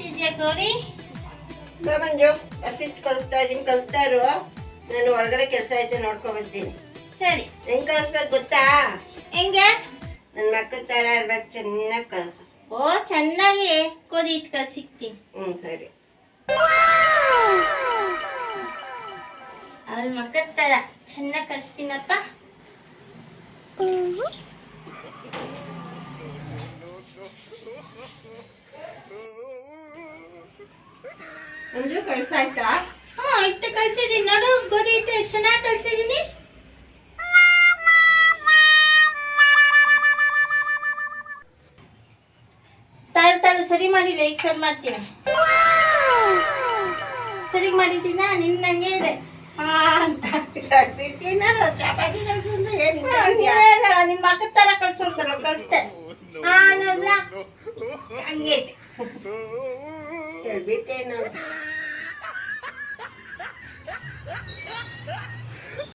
ಮಾಡ್ತಿದ್ಯಾ ಗೌರಿ ಮಂಜು ಅಷ್ಟಿಷ್ಟು ಕಲಿಸ್ತಾ ಇದ್ದೀನಿ ಕಲಿಸ್ತಾ ಇರು. ನಾನು ಒಳಗಡೆ ಕೆಲಸ ಐತೆ ನೋಡ್ಕೊ ಬರ್ತೀನಿ ಸರಿ. ಹೆಂಗ್ ಕಲಿಸ್ಬೇಕು ಗೊತ್ತಾ? ಹೆಂಗೆ? ನನ್ನ ಮಕ್ಕಳ ಥರ ಇರ್ಬೇಕು ಚೆನ್ನಾಗಿ ಕಲಿಸು. ಓ ಚೆನ್ನಾಗಿ. ಕೋದಿ ಸಿಕ್ತೀನಿ ಹ್ಞೂ ಸರಿ. ಅವ್ರ ಮಕ್ಕಳ ತರ ಚೆನ್ನಾಗಿ ಕಲಿಸ್ತೀನಪ್ಪ. ಮಂಜು ಕಳ್ಸಾಯ್ತಾ? ಹಾ ಇಟ್ಟು ಕಳ್ಸಿದೀನಿ. ನೋಡು ಗೋಧಿ ಇಟ್ಟು ಎಷ್ಟು ಚೆನ್ನಾಗಿ ಕಳ್ಸಿದೀನಿ. ತಾಳು ತಾಳು ಸರಿ ಮಾಡಿಲ್ಲ ಈಗ ಸರಿ ಮಾಡ್ತೀನಿ ಸರಿ ಮಾಡಿದ್ದೀನ? ನಿನ್ನ ಹಂಗೆ ಇದೆ. ಹಾ ಅಂತ ನೋಡು. ಚಪಾತಿ ಕಲ್ಸಿದ್ರೆ ಏನು ನಿನ್ನ ಮಕ್ಕಳ ತರ ಕಳ್ಸೋಂತಾರ ಕಳಿಸ್ತೆ ಹಾ ಅನ್ನೋದ್ಲ ಹಂಗೆ ಐತೆ ಬಿಟ್ಟೆ ನೋಡು.